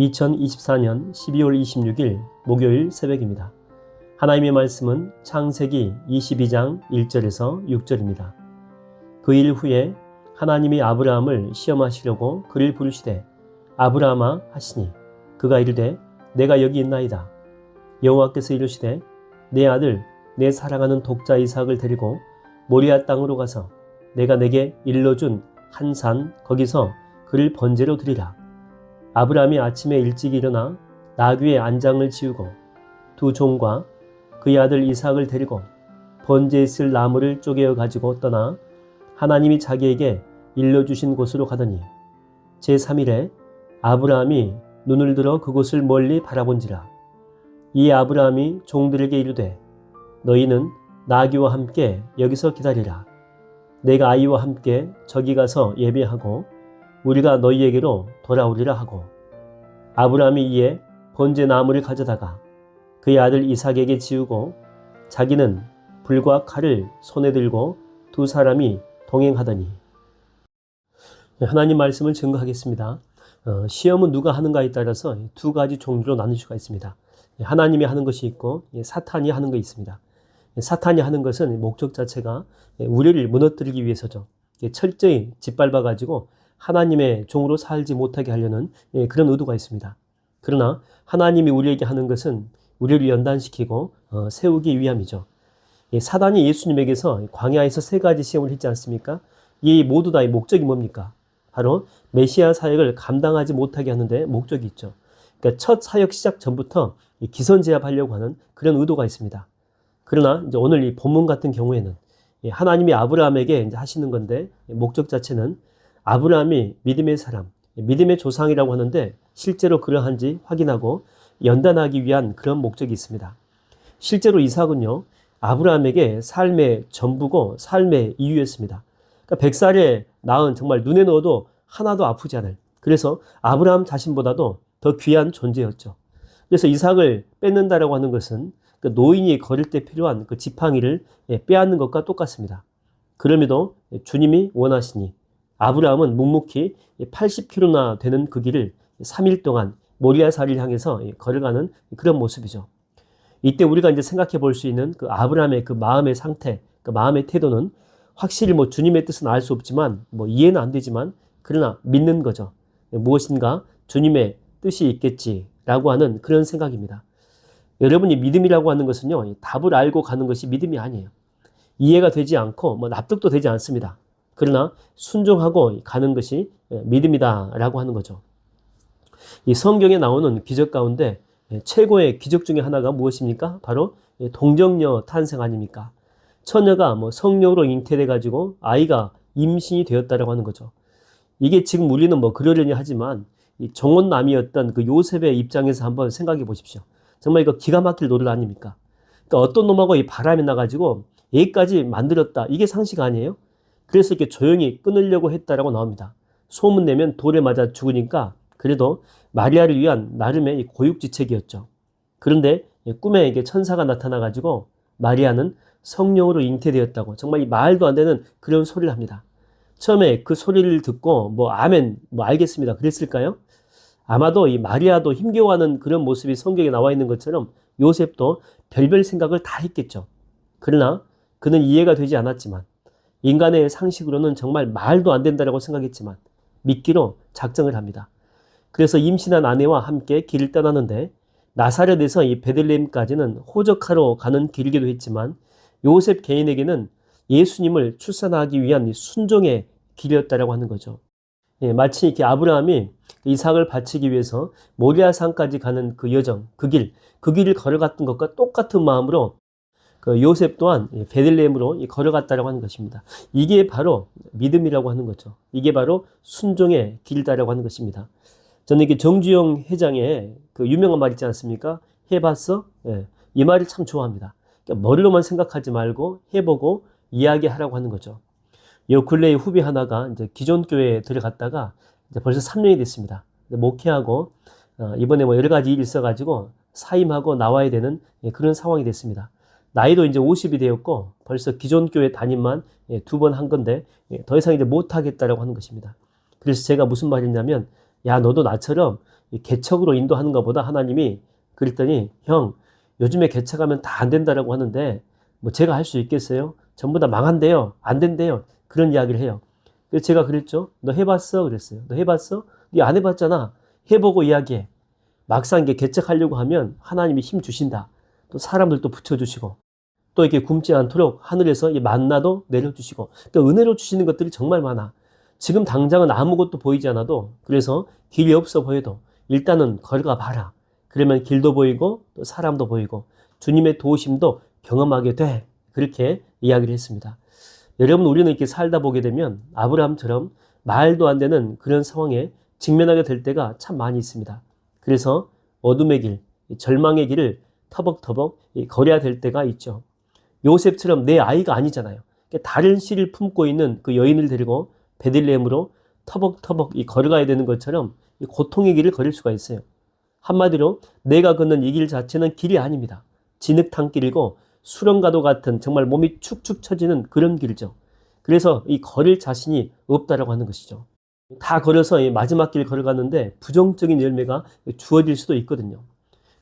2024년 12월 26일 목요일 새벽입니다. 하나님의 말씀은 창세기 22장 1절에서 6절입니다. 그 일 후에 하나님이 아브라함을 시험하시려고 그를 부르시되 아브라함아 하시니 그가 이르되 내가 여기 있나이다. 여호와께서 이르시되 내 아들 내 사랑하는 독자 이삭을 데리고 모리아 땅으로 가서 내가 내게 일러준 한 산 거기서 그를 번제로 드리라. 아브라함이 아침에 일찍 일어나 나귀의 안장을 지우고 두 종과 그의 아들 이삭을 데리고 번제에 쓸 나무를 쪼개어 가지고 떠나 하나님이 자기에게 일러주신 곳으로 가더니 제3일에 아브라함이 눈을 들어 그곳을 멀리 바라본지라. 이 아브라함이 종들에게 이르되 너희는 나귀와 함께 여기서 기다리라. 내가 아이와 함께 저기 가서 예배하고 우리가 너희에게로 돌아오리라 하고 아브라함이 이에 번제 나무를 가져다가 그의 아들 이삭에게 지우고 자기는 불과 칼을 손에 들고 두 사람이 동행하더니 하나님 말씀을 증거하겠습니다. 어, 시험은 누가 하는가에 따라서 두 가지 종류로 나눌 수가 있습니다. 하나님이 하는 것이 있고 사탄이 하는 것이 있습니다. 사탄이 하는 것은 목적 자체가 우리를 무너뜨리기 위해서죠. 철저히 짓밟아 가지고 하나님의 종으로 살지 못하게 하려는 그런 의도가 있습니다. 그러나 하나님이 우리에게 하는 것은 우리를 연단시키고 어, 세우기 위함이죠. 사단이 예수님에게서 광야에서 세 가지 시험을 했지 않습니까? 이 모두 다의 목적이 뭡니까? 바로 메시아 사역을 감당하지 못하게 하는데 목적이 있죠. 그러니까 첫 사역 시작 전부터 기선제압하려고 하는 그런 의도가 있습니다. 그러나 이제 오늘 이 본문 같은 경우에는 하나님이 아브라함에게 이제 하시는 건데 목적 자체는 아브라함이 믿음의 사람, 믿음의 조상이라고 하는데 실제로 그러한지 확인하고 연단하기 위한 그런 목적이 있습니다. 실제로 이삭은요, 아브라함에게 삶의 전부고 삶의 이유였습니다. 그러니까 100살에 낳은 정말 눈에 넣어도 하나도 아프지 않을. 그래서 아브라함 자신보다도 더 귀한 존재였죠. 그래서 이삭을 뺏는다라고 하는 것은 그 노인이 걸을 때 필요한 그 지팡이를 빼앗는 것과 똑같습니다. 그럼에도 주님이 원하시니 아브라함은 묵묵히 80km나 되는 그 길을 3일 동안 모리아사리를 향해서 걸어가는 그런 모습이죠. 이때 우리가 이제 생각해 볼 수 있는 그 아브라함의 그 마음의 상태, 그 마음의 태도는 확실히 뭐 주님의 뜻은 알 수 없지만 뭐 이해는 안 되지만 그러나 믿는 거죠. 무엇인가 주님의 뜻이 있겠지라고 하는 그런 생각입니다. 여러분이 믿음이라고 하는 것은요, 답을 알고 가는 것이 믿음이 아니에요. 이해가 되지 않고 뭐 납득도 되지 않습니다. 그러나 순종하고 가는 것이 믿음이다라고 하는 거죠. 이 성경에 나오는 기적 가운데 최고의 기적 중에 하나가 무엇입니까? 바로 동정녀 탄생 아닙니까? 처녀가 뭐 성령으로 잉태돼 가지고 아이가 임신이 되었다라고 하는 거죠. 이게 지금 우리는 뭐 그러려니 하지만 이 정원남이었던 그 요셉의 입장에서 한번 생각해 보십시오. 정말 이거 기가 막힐 노릇 아닙니까? 그러니까 어떤 놈하고 이 바람이 나가지고 얘까지 만들었다. 이게 상식 아니에요? 그래서 이렇게 조용히 끊으려고 했다라고 나옵니다. 소문 내면 돌에 맞아 죽으니까 그래도 마리아를 위한 나름의 고육지책이었죠. 그런데 꿈에 이게 천사가 나타나 가지고 마리아는 성령으로 잉태되었다고 정말 이 말도 안 되는 그런 소리를 합니다. 처음에 그 소리를 듣고 뭐 아멘 뭐 알겠습니다 그랬을까요? 아마도 이 마리아도 힘겨워하는 그런 모습이 성경에 나와 있는 것처럼 요셉도 별별 생각을 다 했겠죠. 그러나 그는 이해가 되지 않았지만 인간의 상식으로는 정말 말도 안 된다라고 생각했지만 믿기로 작정을 합니다. 그래서 임신한 아내와 함께 길을 떠나는데 나사렛에서 이 베들레헴까지는 호적하러 가는 길이기도 했지만 요셉 개인에게는 예수님을 출산하기 위한 순종의 길이었다라고 하는 거죠. 예, 마치 이렇게 아브라함이 이삭을 바치기 위해서 모리아 산까지 가는 그 여정, 그 길, 그 길을 걸어갔던 것과 똑같은 마음으로 그 요셉 또한 베들레헴으로 걸어갔다라고 하는 것입니다. 이게 바로 믿음이라고 하는 거죠. 이게 바로 순종의 길다라고 하는 것입니다. 저는 이게 정주영 회장의 그 유명한 말 있지 않습니까? 해봤어? 예, 이 말을 참 좋아합니다. 그러니까 머리로만 생각하지 말고 해보고 이야기하라고 하는 거죠. 요 근래의 후배 하나가 이제 기존 교회에 들어갔다가 이제 벌써 3년이 됐습니다. 목회하고 어, 이번에 뭐 여러 가지 일이 있어가지고 사임하고 나와야 되는 예, 그런 상황이 됐습니다. 나이도 이제 50이 되었고 벌써 기존 교회 담임만 예, 두번 한 건데 예, 더 이상 이제 못 하겠다라고 하는 것입니다. 그래서 제가 무슨 말이냐면 야 너도 나처럼 개척으로 인도하는 것보다 하나님이 그랬더니 형 요즘에 개척하면 다 안 된다라고 하는데 뭐 제가 할 수 있겠어요? 전부 다 망한대요. 안 된대요. 그런 이야기를 해요. 그래서 제가 그랬죠. 너 해봤어? 그랬어요. 너 해봤어? 네 안 해봤잖아. 해보고 이야기해. 막상 이게 개척하려고 하면 하나님이 힘 주신다. 또 사람들도 붙여주시고 또 이렇게 굶지 않도록 하늘에서 이 만나도 내려주시고 또 은혜로 주시는 것들이 정말 많아. 지금 당장은 아무것도 보이지 않아도 그래서 길이 없어 보여도 일단은 걸어가 봐라. 그러면 길도 보이고 또 사람도 보이고 주님의 도우심도 경험하게 돼. 그렇게 이야기를 했습니다. 여러분 우리는 이렇게 살다 보게 되면 아브라함처럼 말도 안 되는 그런 상황에 직면하게 될 때가 참 많이 있습니다. 그래서 어둠의 길, 절망의 길을 터벅터벅 걸어야 될 때가 있죠. 요셉처럼 내 아이가 아니잖아요. 다른 씨를 품고 있는 그 여인을 데리고 베들레헴으로 터벅터벅 걸어가야 되는 것처럼 고통의 길을 걸을 수가 있어요. 한마디로 내가 걷는 이 길 자체는 길이 아닙니다. 진흙탕길이고 수렁가도 같은 정말 몸이 축축 처지는 그런 길이죠. 그래서 이 걸을 자신이 없다라고 하는 것이죠. 다 걸어서 마지막 길 걸어갔는데 부정적인 열매가 주어질 수도 있거든요.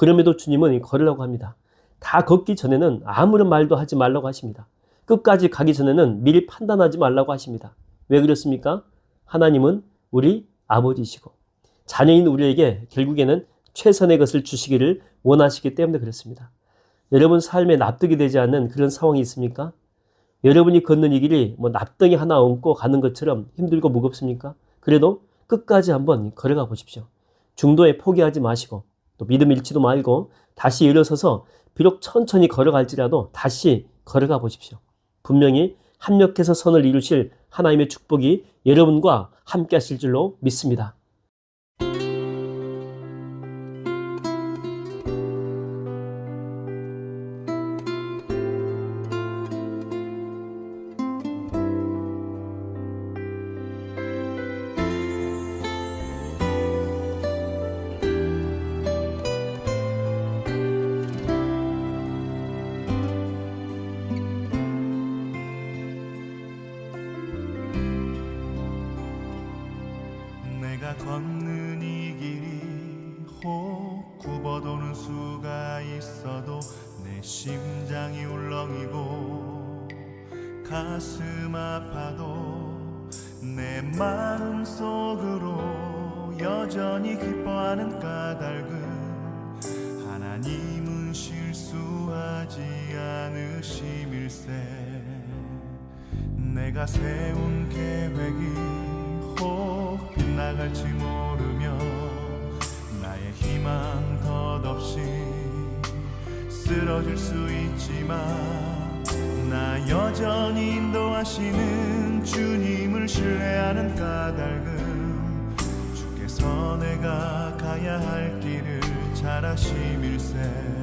그럼에도 주님은 걸으라고 합니다. 다 걷기 전에는 아무런 말도 하지 말라고 하십니다. 끝까지 가기 전에는 미리 판단하지 말라고 하십니다. 왜 그렇습니까? 하나님은 우리 아버지시고 자녀인 우리에게 결국에는 최선의 것을 주시기를 원하시기 때문에 그렇습니다. 여러분 삶에 납득이 되지 않는 그런 상황이 있습니까? 여러분이 걷는 이 길이 뭐 납덩이 하나 얹고 가는 것처럼 힘들고 무겁습니까? 그래도 끝까지 한번 걸어가 보십시오. 중도에 포기하지 마시고 또 믿음 잃지도 말고 다시 일어서서 비록 천천히 걸어갈지라도 다시 걸어가 보십시오. 분명히 합력해서 선을 이루실 하나님의 축복이 여러분과 함께 하실 줄로 믿습니다. 혹 굽어도는 수가 있어도 내 심장이 울렁이고 가슴 아파도 내 마음 속으로 여전히 기뻐하는 까닭은 하나님은 실수하지 않으심일세. 내가 세운 계획이 혹 빗나갈지 나의 희망 덧없이 쓰러질 수 있지만 나 여전히 인도하시는 주님을 신뢰하는 까닭은 주께서 내가 가야 할 길을 잘 아심일세